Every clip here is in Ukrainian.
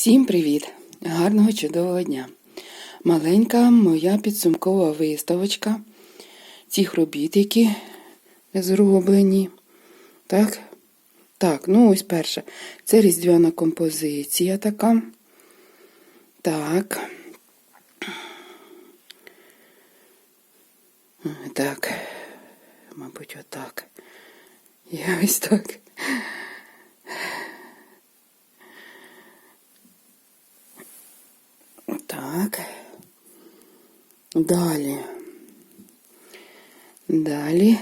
Всім привіт! Гарного чудового дня! Маленька моя підсумкова виставочка цих робіт, які зроблені. Так? Так, ну ось перша. Це різдвяна композиція така. Так. Так. Мабуть, отак. І ось. Так. Далі. Далі.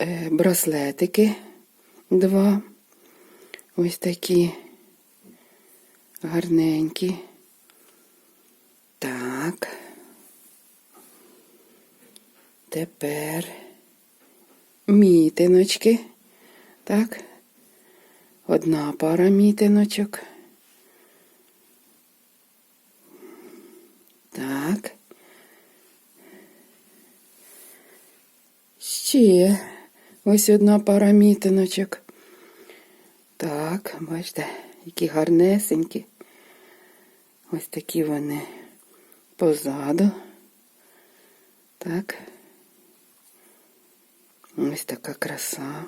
Е, Браслетики два. Ось такі гарненькі. Так. Тепер мітиночки. Так. Одна пара мітиночок. Так. Ще ось одна пара мітиночок. Так, бачите, які гарнесенькі. Ось такі вони позаду. Так. Ось така краса.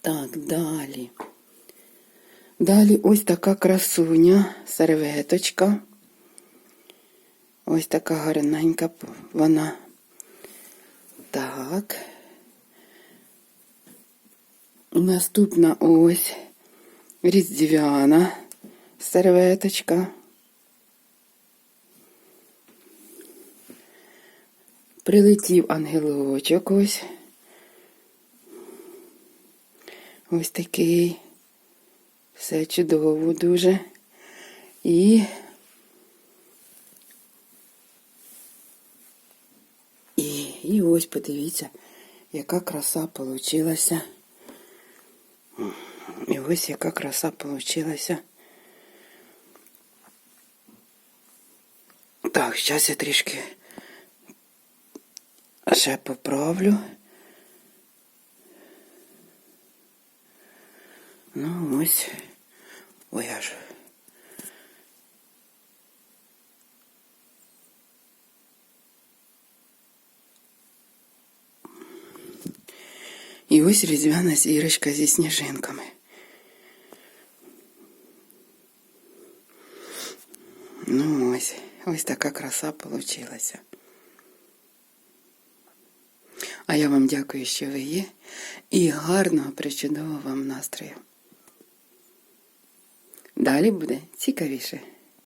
Так, далі. Далі ось така красуня, серветочка. Ось така гарненька вона. Так. Наступна ось різдвяна серветочка. Прилетів ангелочок ось. Ось такий. Все чудово дуже. І. І, і ось подивіться, яка краса получилася. І ось яка краса получилася. Так, зараз я трішки ще поправлю. Ну, ось. Ой, аж. І ось різдвяна зірочка зі сніжинками. Ну ось, ось така краса получилася. А я вам дякую, що ви є, і гарного, причудового вам настрою. Далі буде цікавіше.